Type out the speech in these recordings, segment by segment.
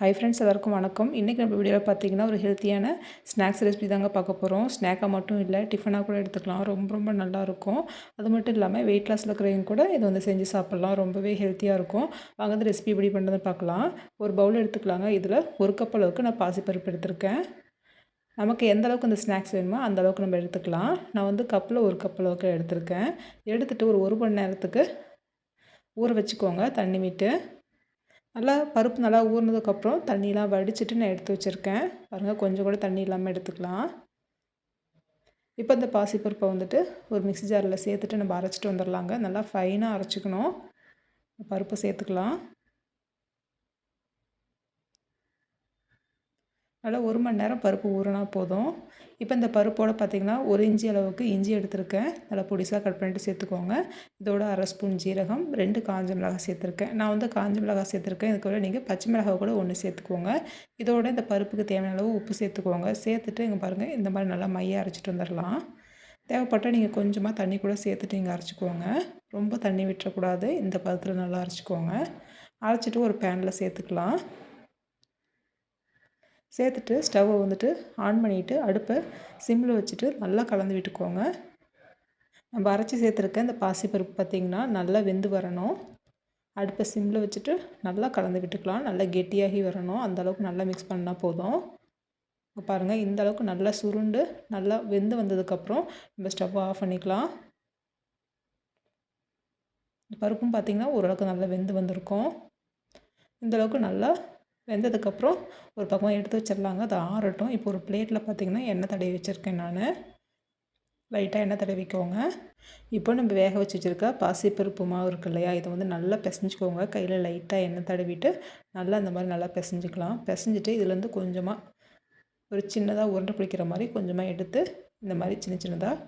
Hi friends எல்லாருக்கும் வணக்கம். இன்றைக்கி நம்ம வீடியோவில் பார்த்தீங்கன்னா ஒரு ஹெல்த்தியான ஸ்நாக்ஸ் ரெசிபி தாங்க பார்க்க போகிறோம் ஸ்நாக்காக மட்டும் இல்லை டிஃபனாக கூட எடுத்துக்கலாம். ரொம்ப ரொம்ப நல்லாயிருக்கும் அது மட்டும் இல்லாமல் வெயிட் லாஸில் இருக்கிறவங்க கூட இதை வந்து செஞ்சு சாப்பிட்லாம். ரொம்பவே ஹெல்த்தியாக இருக்கும். வாங்க அந்த ரெசிபி எப்படி பண்ணுறதுன்னு பார்க்கலாம் ஒரு பவுல் எடுத்துக்கலாங்க. இதில் ஒரு கப் அளவுக்கு நான் பாசிப்பருப்பு எடுத்திருக்கேன். நமக்கு எந்த அளவுக்கு இந்த ஸ்நாக்ஸ் வேணுமோ அந்த அளவுக்கு நம்ம எடுத்துக்கலாம். நான் வந்து கப்பில் ஒரு கப் அளவுக்கு எடுத்திருக்கேன். எடுத்துகிட்டு ஒரு ஒரு மணி நேரத்துக்கு ஊற வச்சுக்கோங்க. தண்ணி விட்டு நல்லா பருப்பு நல்லா ஊறினதுக்கப்புறம் தண்ணியெலாம் வடிச்சிட்டு நான் எடுத்து வச்சுருக்கேன். பாருங்கள் கொஞ்சம் கூட தண்ணி இல்லாமல் எடுத்துக்கலாம். இப்போ இந்த பாசிப்பருப்பை வந்துட்டு ஒரு மிக்ஸி ஜாரில் சேர்த்துட்டு நம்ம அரைச்சிட்டு வந்துடலாங்க. நல்லா ஃபைனாக அரைச்சிக்கணும். பருப்பு சேர்த்துக்கலாம். நல்லா ஒரு மணி நேரம் பருப்பு ஊறினா போதும். இப்போ இந்த பருப்போடு பார்த்திங்கன்னா ஒரு இஞ்சி அளவுக்கு இஞ்சி எடுத்திருக்கேன். நல்லா பொடிசாக கட் பண்ணிட்டு சேர்த்துக்கோங்க. இதோட அரை ஸ்பூன் ஜீரகம் ரெண்டு காஞ்ச மிளகாய் சேர்த்துருக்கேன். நான் வந்து காஞ்ச மிளகாய் சேர்த்துருக்கேன். இதுக்கு விட நீங்கள் பச்சை மிளகாய் கூட ஒன்று சேர்த்துக்கோங்க. இதோட இந்த பருப்புக்கு தேவையான அளவு உப்பு சேர்த்துக்கோங்க. சேர்த்துட்டு இங்கே பாருங்கள் இந்த மாதிரி நல்லா மையாக அரைச்சிட்டு வந்துடலாம் தேவைப்பட்டால் நீங்கள் கொஞ்சமாக தண்ணி கூட சேர்த்துட்டு இங்கே அரைச்சிக்கோங்க. ரொம்ப தண்ணி விட்டுறக்கூடாது. இந்த பதத்தில் நல்லா அரைச்சிக்கோங்க. அரைச்சிட்டு ஒரு பேனில் சேர்த்துக்கலாம். சேர்த்துட்டு ஸ்டவ்வை வந்துட்டு ஆன் பண்ணிவிட்டு அடுப்பை சிம்மில் வச்சுட்டு நல்லா கலந்து விட்டுக்கோங்க. நம்ம அரைச்சி சேர்த்துருக்க இந்த பாசிப்பருப்பு பார்த்திங்கன்னா நல்லா வெந்து வரணும். அடுப்பை சிம்மில் வச்சுட்டு நல்லா கலந்து விட்டுக்கலாம். நல்லா கெட்டியாகி வரணும். அந்தளவுக்கு நல்லா மிக்ஸ் பண்ணால் போதும். பாருங்கள் இந்த அளவுக்கு நல்லா சுருண்டு நல்லா வெந்து வந்ததுக்கப்புறம் நம்ம ஸ்டவ்வை ஆஃப் பண்ணிக்கலாம். பருப்பும் பார்த்திங்கன்னா ஓரளவுக்கு நல்லா வெந்து வந்திருக்கும். இந்தளவுக்கு நல்லா வெந்ததுக்கப்புறம் ஒரு பக்கம் எடுத்து வச்சிடலாங்க. அது ஆறட்டும். இப்போ ஒரு பிளேட்டில் பார்த்திங்கன்னா எண்ணெய் தடவி வச்சுருக்கேன் நான். லைட்டாக எண்ணெய் தடவிக்கோங்க. இப்போ நம்ம வேக வச்சு வச்சுருக்க பாசிப்பருப்பு மாவு இருக்கு இல்லையா? இதை வந்து நல்லா பிசைஞ்சிக்கோங்க. கையில் லைட்டாக எண்ணெய் தடவிட்டு நல்லா அந்த மாதிரி நல்லா பிசைஞ்சிக்கலாம். பிசைஞ்சிட்டு இதுலேருந்து கொஞ்சமாக ஒரு சின்னதாக உருண்டை பிடிக்கிற மாதிரி கொஞ்சமாக எடுத்து இந்த மாதிரி சின்ன சின்னதாக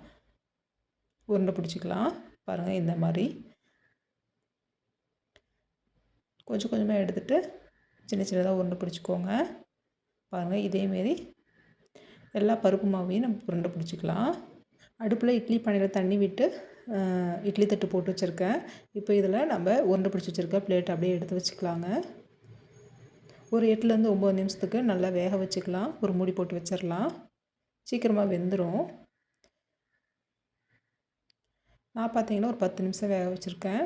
உருண்டை பிடிச்சிக்கலாம். பாருங்கள் இந்த மாதிரி. கொஞ்சம் கொஞ்சமாக எடுத்துகிட்டு சின்ன சின்னதாக உருண்டை பிடிச்சிக்கோங்க. பாருங்கள் இதேமாரி எல்லா பருப்பு மாவையும் நம்ம உருண்டை பிடிச்சிக்கலாம். அடுப்பில் இட்லி பானையில் தண்ணி விட்டு இட்லி தட்டு போட்டு வச்சுருக்கேன். இப்போ இதில் நம்ம உருண்டை பிடிச்சி வச்சுருக்க பிளேட் அப்படியே எடுத்து வச்சுக்கலாங்க. ஒரு எட்டுலேருந்து ஒம்பது நிமிஷத்துக்கு நல்லா வேக வச்சுக்கலாம். ஒரு மூடி போட்டு வச்சிடலாம் சீக்கிரமாக வெந்துடும் நான் பார்த்தீங்கன்னா ஒரு பத்து நிமிஷம் வேக வச்சுருக்கேன்.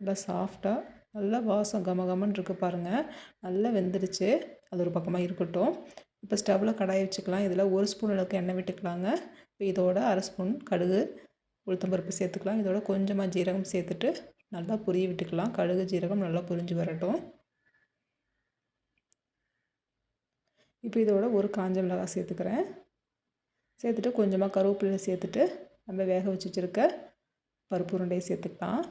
நல்லா சாஃப்டாக நல்லா வாசம் கம கமன்னு இருக்குது பாருங்கள் நல்லா வெந்துடுச்சு. அது ஒரு பக்கமாக இருக்கட்டும். இப்போ ஸ்டவ்வில் கடாய் வச்சுக்கலாம். இதில் ஒரு ஸ்பூன் அளவுக்கு எண்ணெய் விட்டுக்கலாங்க. இப்போ இதோட அரை ஸ்பூன் கடுகு உளுத்தம்பருப்பு சேர்த்துக்கலாம். இதோட கொஞ்சமாக ஜீரகம் சேர்த்துட்டு நல்லா புரிய விட்டுக்கலாம். கடுகு ஜீரகம் நல்லா புரிஞ்சு வரட்டும். இப்போ இதோட ஒரு காஞ்ச மிளகாய் சேர்த்துக்கிறேன். சேர்த்துட்டு கொஞ்சமாக கருவேப்பிலை சேர்த்துட்டு நம்ம வேக வச்சு வச்சுருக்க பருப்பு உருண்டையை சேர்த்துக்கலாம்.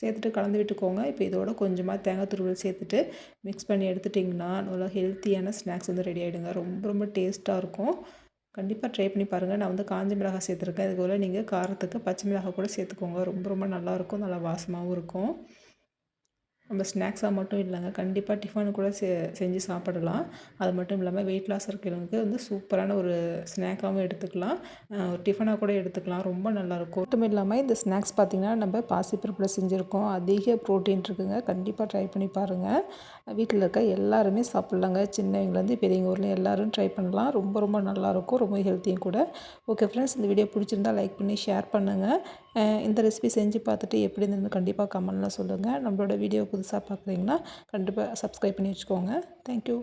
சேர்த்துட்டு கலந்து விட்டுக்கோங்க. இப்போ இதோட கொஞ்சமாக தேங்காய் துருவல் சேர்த்துட்டு மிக்ஸ் பண்ணி எடுத்துட்டிங்கன்னா நல்லா ஹெல்த்தியான ஸ்நாக்ஸ் வந்து ரெடி ஆகிடுங்க ரொம்ப ரொம்ப டேஸ்ட்டாக இருக்கும். கண்டிப்பாக ட்ரை பண்ணி பாருங்கள் நான் வந்து காஞ்ச மிளகாய் சேர்த்துருக்கேன். இதுபோல் நீங்கள் காரத்துக்கு பச்சை மிளகாய் கூட சேர்த்துக்கோங்க. ரொம்ப ரொம்ப நல்லாயிருக்கும் நல்லா வாசமாகவும் இருக்கும். நம்ம ஸ்நாக்ஸாக மட்டும் இல்லைங்க. கண்டிப்பாக டிஃபனு கூட செ செஞ்சு சாப்பிடலாம். அது மட்டும் இல்லாமல் வெயிட் லாஸ் இருக்கிறவங்களுக்கு வந்து சூப்பரான ஒரு ஸ்நாக்காகவும் எடுத்துக்கலாம். ஒரு டிஃபனாக கூட எடுத்துக்கலாம். ரொம்ப நல்லாயிருக்கும். மட்டும் இல்லாமல் இந்த ஸ்நாக்ஸ் பார்த்திங்கன்னா நம்ம பாசிப்பருப்பில் செஞ்சுருக்கோம். அதிக ப்ரோட்டீன் இருக்குதுங்க கண்டிப்பாக ட்ரை பண்ணி பாருங்கள் வீட்டில் இருக்க எல்லாருமே சாப்பிட்லாங்க. சின்னவங்கலேருந்து பெரியவங்க ஊர்லேயும் எல்லோரும் ட்ரை பண்ணலாம். ரொம்ப ரொம்ப நல்லாயிருக்கும். ரொம்ப ஹெல்த்தியும் கூட. ஓகே ஃப்ரெண்ட்ஸ் இந்த வீடியோ பிடிச்சிருந்தா லைக் பண்ணி ஷேர் பண்ணுங்கள் இந்த ரெசிபி செஞ்சு பார்த்துட்டு எப்படி இருந்ததுன்னு கண்டிப்பாக கமெண்ட்லாம் சொல்லுங்கள் நம்மளோட வீடியோ புதுசாக பார்க்குறீங்கன்னா கண்டிப்பாக சப்ஸ்கிரைப் பண்ணி வச்சுக்கோங்க. தேங்க்யூ